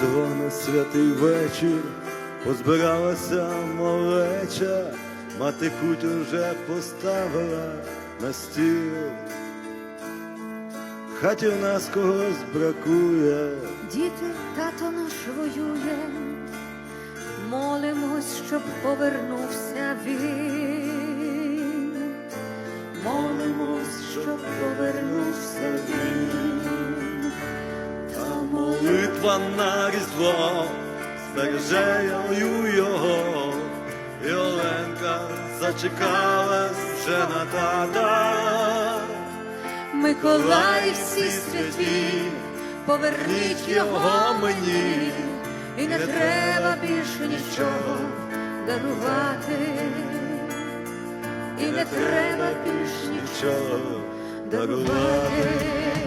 Дзвони святий вечір, позбиралася малеча, мати куть уже поставила на стіл. Хаті в нас когось бракує, Діти, тато наш воює, молимось, щоб повернувся він. Молимось, щоб повернувся та молитва на різдво збереже його, і Оленка зачекалась вже на тата. Миколаїв всі святі, поверніть його мені, і не треба більше нічого дарувати, і не треба більше нічого дарувати.